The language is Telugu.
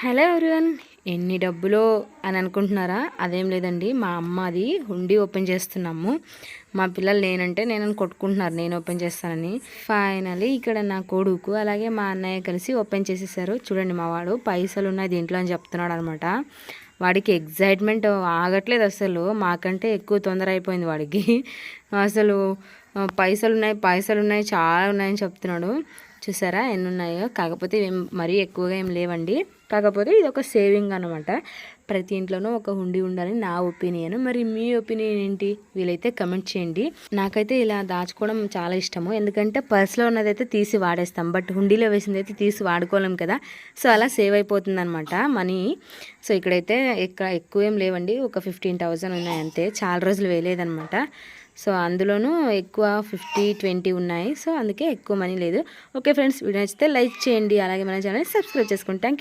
హలో ఎవరివన్ ఎన్ని డబ్బులో అని అనుకుంటున్నారా? అదేం లేదండి మా అమ్మ అది హుండీ ఓపెన్ చేస్తున్నాము. మా పిల్లలు నేనంటే నేను కొట్టుకుంటున్నారు నేను ఓపెన్ చేస్తానని. ఫైనలీ ఇక్కడ నా కొడుకు అలాగే మా అన్నయ్య కలిసి ఓపెన్ చేసేసారు. చూడండి మా వాడు పైసలు ఉన్నాయి దీంట్లో అని చెప్తున్నాడు అనమాట. వాడికి ఎగ్జైట్మెంట్ ఆగట్లేదు అసలు మాకంటే ఎక్కువ తొందర అయిపోయింది వాడికి. అసలు పైసలు ఉన్నాయి పైసలు ఉన్నాయి చాలా ఉన్నాయని చెప్తున్నాడు. చూసారా ఎన్ని ఉన్నాయో కాకపోతే ఏం మరీ ఎక్కువగా ఏం లేవండి. కాకపోతే ఇది ఒక సేవింగ్ అనమాట ప్రతి ఇంట్లోనూ ఒక హుండీ ఉండాలని నా ఒపీనియన్. మరి మీ ఒపీనియన్ ఏంటి? వీలైతే కమెంట్ చేయండి. నాకైతే ఇలా దాచుకోవడం చాలా ఇష్టము. ఎందుకంటే పర్స్లో ఉన్నదైతే తీసి వాడేస్తాం. బట్ హుండీలో వేసింది అయితే తీసి వాడుకోలేం కదా. సో అలా సేవ్ అయిపోతుంది అనమాట మనీ. సో ఇక్కడైతే ఇక్కడ ఎక్కువ ఏం లేవండి. ఒక ఫిఫ్టీన్ థౌజండ్ ఉన్నాయి అంతే. చాలా రోజులు వేయలేదనమాట సో అందులోనూ ఎక్కువ ఫిఫ్టీ ట్వంటీ ఉన్నాయి. సో అందుకే ఎక్కువ మనీ లేదు. ఓకే ఫ్రెండ్స్ వీడియో నచ్చితే లైక్ చేయండి. అలాగే మన ఛానల్ సబ్స్క్రైబ్ చేసుకుంటాం.